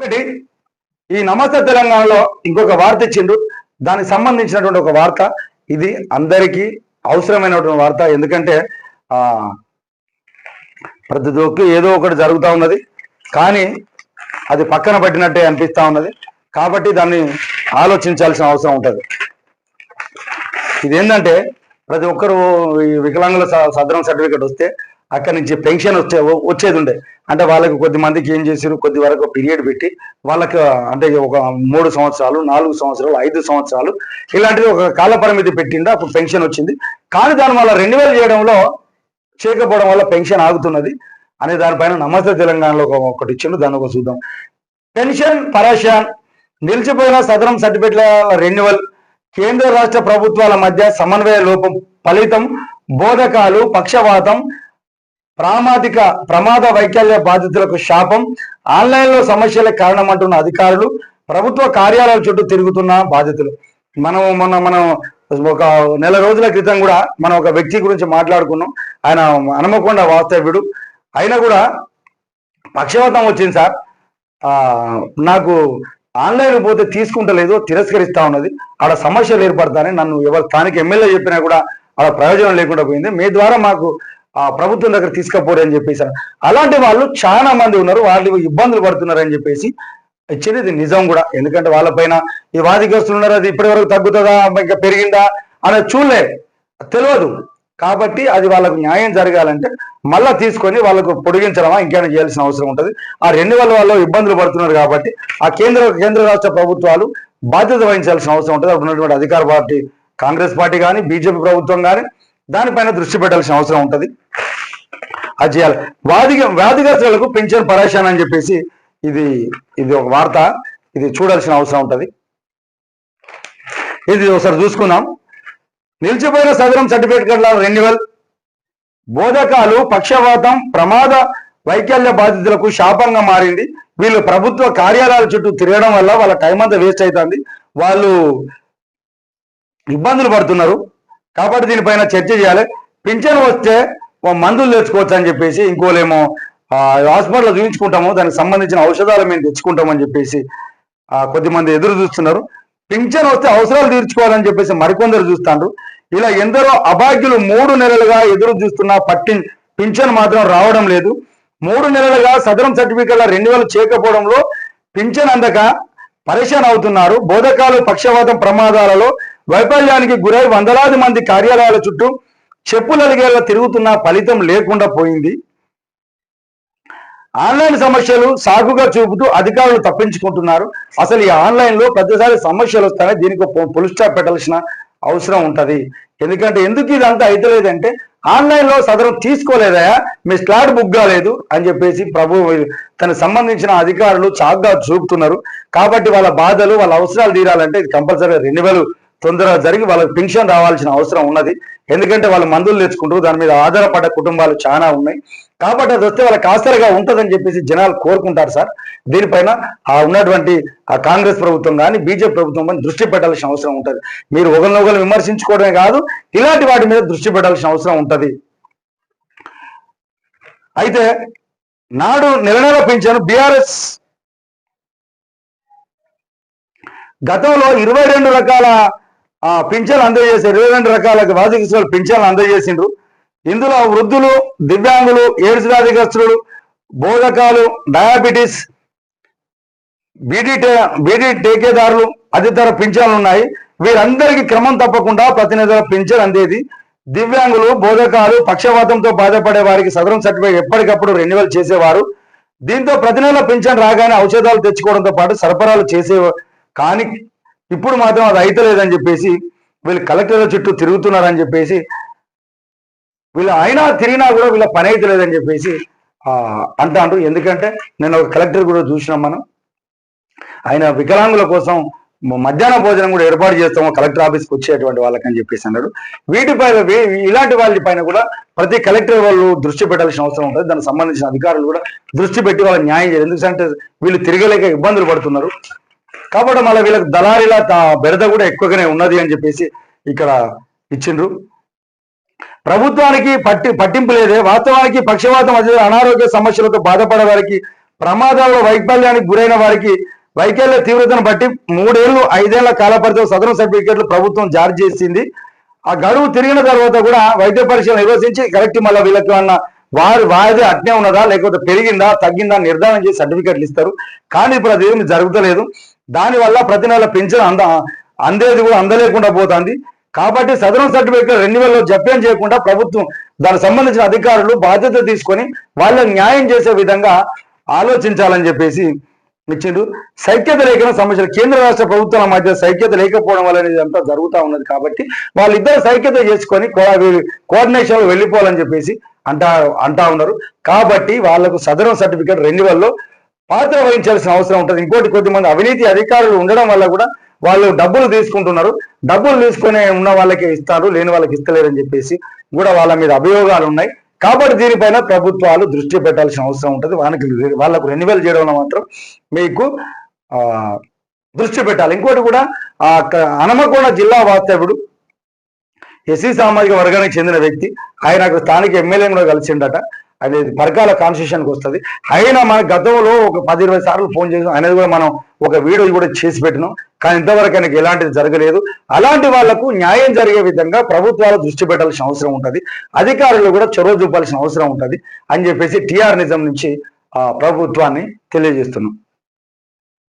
ఒకటి ఈ నమస్తే తెలంగాణలో ఇంకొక వార్త ఇచ్చిండు. దానికి సంబంధించినటువంటి ఒక వార్త. ఇది అందరికీ అవసరమైనటువంటి వార్త. ఎందుకంటే ఆ ప్రతి ఒక్క ఏదో ఒకటి జరుగుతూ ఉన్నది. కానీ అది పక్కన పట్టినట్టే అనిపిస్తూ ఉన్నది. కాబట్టి దాన్ని ఆలోచించాల్సిన అవసరం ఉంటుంది. ఇదేంటంటే ప్రతి ఒక్కరు ఈ వికలాంగుల స- సదరం సర్టిఫికేట్ వస్తే అక్కడి నుంచి పెన్షన్ వచ్చే వచ్చేది ఉండే అంటే వాళ్ళకి కొద్ది మందికి ఏం చేసారు కొద్ది వరకు పీరియడ్ పెట్టి వాళ్ళకి అంటే ఒక మూడు సంవత్సరాలు నాలుగు సంవత్సరాలు ఐదు సంవత్సరాలు ఇలాంటివి ఒక కాల పరిమితి పెట్టిండు అప్పుడు పెన్షన్ వచ్చింది. కానీ దాని వల్ల రెన్యువల్ చేయడంలో చేయకపోవడం వల్ల పెన్షన్ ఆగుతున్నది అనే దానిపైన నమస్తే తెలంగాణలో ఒకటి ఇచ్చిండు దాన్ని ఒక చూద్దాం. పెన్షన్ పరాశాన్ నిలిచిపోయిన సదరం సర్టిఫికెట్ల రెన్యువల్ కేంద్ర రాష్ట్ర ప్రభుత్వాల మధ్య సమన్వయ లోపం ఫలితం బోధకాలు పక్షవాతం ప్రామాదిక ప్రమాద వైకల్య బాధితులకు శాపం. ఆన్లైన్లో సమస్యలకు కారణమంటున్న అధికారులు ప్రభుత్వ కార్యాలయాల చుట్టూ తిరుగుతున్న బాధితులు. మనం మొన్న మనం ఒక నెల రోజుల క్రితం కూడా మనం ఒక వ్యక్తి గురించి మాట్లాడుకున్నాం. ఆయన హనుమకొండ వాస్తవ్యుడు. అయినా కూడా పక్షవాతం వచ్చింది సార్. నాకు ఆన్లైన్ పోతే తీసుకుంటలేదు తిరస్కరిస్తా ఉన్నది. ఆడ సమస్యలు ఏర్పడతానని నన్ను ఎవరు స్థానిక ఎమ్మెల్యే చెప్పినా కూడా ఆడ ప్రయోజనం లేకుండా పోయింది. మీ ద్వారా మాకు ఆ ప్రభుత్వం దగ్గర తీసుకపోరు అని చెప్పేసి అలాంటి వాళ్ళు చాలా మంది ఉన్నారు వాళ్ళు ఇబ్బందులు పడుతున్నారు అని చెప్పేసి ఇచ్చేది. ఇది నిజం కూడా. ఎందుకంటే వాళ్ళపైన ఈ వాదిగ్రస్తులు ఉన్నారు అది ఇప్పటి వరకు తగ్గుతుందా ఇంకా పెరిగిందా అనేది చూడలే తెలియదు. కాబట్టి అది వాళ్ళకు న్యాయం జరగాలంటే మళ్ళా తీసుకొని వాళ్ళకు పొడిగించడమా ఇంకేమైనా చేయాల్సిన అవసరం ఉంటుంది. ఆ రెండు వల్ల వాళ్ళు ఇబ్బందులు పడుతున్నారు కాబట్టి ఆ కేంద్ర కేంద్ర రాష్ట్ర ప్రభుత్వాలు బాధ్యత వహించాల్సిన అవసరం ఉంటుంది. అప్పుడు ఉన్నటువంటి అధికార పార్టీ కాంగ్రెస్ పార్టీ కానీ బీజేపీ ప్రభుత్వం కానీ దానిపైన దృష్టి పెట్టాల్సిన అవసరం ఉంటుంది. అది చేయాలి. వాది వ్యాధిగ్రస్తులకు పెన్షన్ పరేషాన్ అని చెప్పేసి ఇది ఇది ఒక వార్త. ఇది చూడాల్సిన అవసరం ఉంటుంది. ఇది ఒకసారి చూసుకుందాం. నిలిచిపోయిన సదరం సర్టిఫికేట్ల రెన్యువల్. బోధకాలు పక్షవాతం ప్రమాద వైకల్య బాధితులకు శాపంగా మారింది. వీళ్ళు ప్రభుత్వ కార్యాలయాల చుట్టూ తిరగడం వల్ల వాళ్ళ టైం అంతా వేస్ట్ అవుతుంది. వాళ్ళు ఇబ్బందులు పడుతున్నారు. కాబట్టి దీనిపైన చర్చ చేయాలి. పింఛన్ వస్తే మందులు తెచ్చుకోవచ్చు అని చెప్పేసి ఇంకోలేమో హాస్పిటల్లో చూపించుకుంటాము దానికి సంబంధించిన ఔషధాలు మేము తెచ్చుకుంటామని చెప్పేసి కొద్దిమంది ఎదురు చూస్తున్నారు. పింఛన్ వస్తే అవసరాలు తీర్చుకోవాలని చెప్పేసి మరికొందరు చూస్తారు ఇలా ఎందరో అభాగ్యులు మూడు నెలలుగా ఎదురు చూస్తున్నా పట్టి పింఛన్ మాత్రం రావడం లేదు. మూడు నెలలుగా సదరం సర్టిఫికెట్ల రెన్యువల్ చేయకపోవడంలో పింఛన్ అందక పరేషాన్ అవుతున్నారు. బోధకాలు పక్షవాతం ప్రమాదాలలో వైఫల్యానికి గురై వందలాది మంది కార్యాలయాల చుట్టూ చెప్పులలిగేలా తిరుగుతున్న ఫలితం లేకుండా పోయింది. ఆన్లైన్ సమస్యలు సాగుగా చూపుతూ అధికారులు తప్పించుకుంటున్నారు. అసలు ఈ ఆన్లైన్లో ప్రతిసారి సమస్యలు వస్తాయి దీనికి పులుస్టాప్ పెట్టాల్సిన అవసరం ఉంటది. ఎందుకంటే ఎందుకు ఇదంతా అయితలేదంటే ఆన్లైన్లో సదరం తీసుకోలేదా మీ స్లాట్ బుక్ కాలేదు అని చెప్పేసి ప్రభు తనకు సంబంధించిన అధికారులు చాగ్గా చూపుతున్నారు. కాబట్టి వాళ్ళ బాధలు వాళ్ళ అవసరాలు తీరాలంటే ఇది కంపల్సరీ రెన్యువల్ తొందరగా జరిగి వాళ్ళకి పెన్షన్ రావాల్సిన అవసరం ఉన్నది. ఎందుకంటే వాళ్ళు మందులు తెచ్చుకుంటూ దాని మీద ఆధారపడ్డ కుటుంబాలు చాలా ఉన్నాయి. కాబట్టి అది వస్తే వాళ్ళకి ఆసరగా ఉంటుందని చెప్పేసి జనాలు కోరుకుంటారు సార్. దీనిపైన ఆ ఉన్నటువంటి ఆ కాంగ్రెస్ ప్రభుత్వం కానీ బీజేపీ ప్రభుత్వం కానీ దృష్టి పెట్టాల్సిన అవసరం ఉంటుంది. మీరు ఒకరినొకరు విమర్శించుకోవడమే కాదు ఇలాంటి వాటి మీద దృష్టి పెట్టాల్సిన అవసరం ఉంటుంది. అయితే నాడు నెల నెల పెంచాను బీఆర్ఎస్ గతంలో ఇరవై రెండు రకాల పింఛన్లు అందజేశారు ఇరవై రెండు రకాల వార్షిక పింఛన్లు అందజేసిండ్రు. ఇందులో వృద్ధులు దివ్యాంగులు ఎయిడ్స్ వ్యాధిగ్రస్తులు బోధకాలు డయాబెటీస్ బీడీ బీడీ టేకేదారులు అధితర పింఛన్లు ఉన్నాయి. వీరందరికీ క్రమం తప్పకుండా ప్రతి నెల పింఛన్ అందేది. దివ్యాంగులు బోధకాలు పక్షవాతంతో బాధపడే వారికి సదరం సర్టిఫికేట్ ఎప్పటికప్పుడు రెన్యువల్ చేసేవారు. దీంతో ప్రతి నెల పింఛన్ రాగానే ఔషధాలు తెచ్చుకోవడంతో పాటు సరఫరాలు చేసే కానీ ఇప్పుడు మాత్రం అది అయితలేదని చెప్పేసి వీళ్ళు కలెక్టర్ల చుట్టూ తిరుగుతున్నారని చెప్పేసి వీళ్ళు అయినా తిరిగినా కూడా వీళ్ళ పని అయితే లేదని చెప్పేసి ఆ, అంటాండ్రు. ఎందుకంటే నేను ఒక కలెక్టర్ కూడా చూసినాం మనం. ఆయన వికలాంగుల కోసం మధ్యాహ్న భోజనం కూడా ఏర్పాటు చేస్తాము కలెక్టర్ ఆఫీస్కి వచ్చేటువంటి వాళ్ళకని చెప్పేసి అన్నాడు. వీటిపై ఇలాంటి వాళ్ళ పైన కూడా ప్రతి కలెక్టర్ వాళ్ళు దృష్టి పెట్టాల్సిన అవసరం ఉంటుంది. దానికి సంబంధించిన అధికారులు కూడా దృష్టి పెట్టి వాళ్ళ న్యాయం చేయాలి. ఎందుకంటే వీళ్ళు తిరగలేక ఇబ్బందులు పడుతున్నారు. కాబట్టి మళ్ళీ వీళ్ళకి దళారీల బెరద కూడా ఎక్కువగానే ఉన్నది అని చెప్పేసి ఇక్కడ ఇచ్చిండ్రు. ప్రభుత్వానికి పట్టి పట్టింపు లేదే. వాస్తవానికి పక్షవాతం అదే అనారోగ్య సమస్యలతో బాధపడే వారికి ప్రమాదాల్లో వైకల్యానికి గురైన వారికి వైకల్య తీవ్రతను బట్టి మూడేళ్ళు ఐదేళ్ళ కాలపరితో సదరం సర్టిఫికేట్లు ప్రభుత్వం జారీ చేసింది. ఆ గడువు తిరిగిన తర్వాత కూడా వైద్య పరీక్షలు నిర్వహించి కరెక్ట్ మళ్ళీ వీళ్ళకి అన్న వారి వారిది అట్నే ఉన్నదా లేకపోతే పెరిగిందా తగ్గిందా నిర్ధారణ చేసి సర్టిఫికేట్లు ఇస్తారు. కానీ ఇప్పుడు అది ఏమి జరుగుతలేదు. దానివల్ల ప్రతి నెల పెన్షన్ అంద అందేది కూడా అందలేకుండా పోతుంది. కాబట్టి సదరం సర్టిఫికేట్ రెన్యువల్లో జప్యం చేయకుండా ప్రభుత్వం దానికి సంబంధించిన అధికారులు బాధ్యత తీసుకొని వాళ్ళకి న్యాయం చేసే విధంగా ఆలోచించాలని చెప్పేసి ఇచ్చిండు సైక్యత లేఖన సమస్యలు కేంద్ర రాష్ట్ర ప్రభుత్వాల మధ్య సైక్యత లేకపోవడం వల్ల ఇదంతా జరుగుతూ ఉన్నది కాబట్టి వాళ్ళిద్దరు సైక్యత చేసుకొని కోఆర్డినేషన్లో వెళ్ళిపోవాలని చెప్పేసి అంటా అంటా ఉన్నారు. కాబట్టి వాళ్ళకు సదరం సర్టిఫికేట్ రెన్యువల్లో పాత్ర వహించాల్సిన అవసరం ఉంటుంది. ఇంకోటి కొద్దిమంది అవినీతి అధికారులు ఉండడం వల్ల కూడా వాళ్ళు డబ్బులు తీసుకుంటున్నారు. డబ్బులు తీసుకునే ఉన్న వాళ్ళకి ఇస్తారు లేని వాళ్ళకి ఇస్తలేరని చెప్పేసి కూడా వాళ్ళ మీద అభియోగాలు ఉన్నాయి. కాబట్టి దీనిపైన ప్రభుత్వాలు దృష్టి పెట్టాల్సిన అవసరం ఉంటుంది. వాళ్ళకి వాళ్ళకు రెన్యువల్ చేయడంలో మాత్రం మీకు దృష్టి పెట్టాలి. ఇంకోటి కూడా ఆ క- జిల్లా వాస్తవ్యుడు ఎస్సీ సామాజిక వర్గానికి చెందిన వ్యక్తి. ఆయన అక్కడ స్థానిక ఎమ్మెల్యేను కూడా కలిసిండట. అనేది పరకాల కాన్స్టిట్యూషన్కి వస్తుంది. అయినా మన గతంలో ఒక పది ఇరవై సార్లు ఫోన్ చేసాం అనేది కూడా మనం ఒక వీడియో కూడా చేసి పెట్టినాం. కానీ ఇంతవరకు ఆయనకి ఎలాంటిది జరగలేదు. అలాంటి వాళ్ళకు న్యాయం జరిగే విధంగా ప్రభుత్వాలు దృష్టి పెట్టాల్సిన అవసరం ఉంటుంది. అధికారులు కూడా చొరవ చూపాల్సిన అవసరం ఉంటుంది అని చెప్పేసి టీఆర్ నిజం నుంచి ప్రభుత్వాన్ని తెలియజేస్తున్నాం.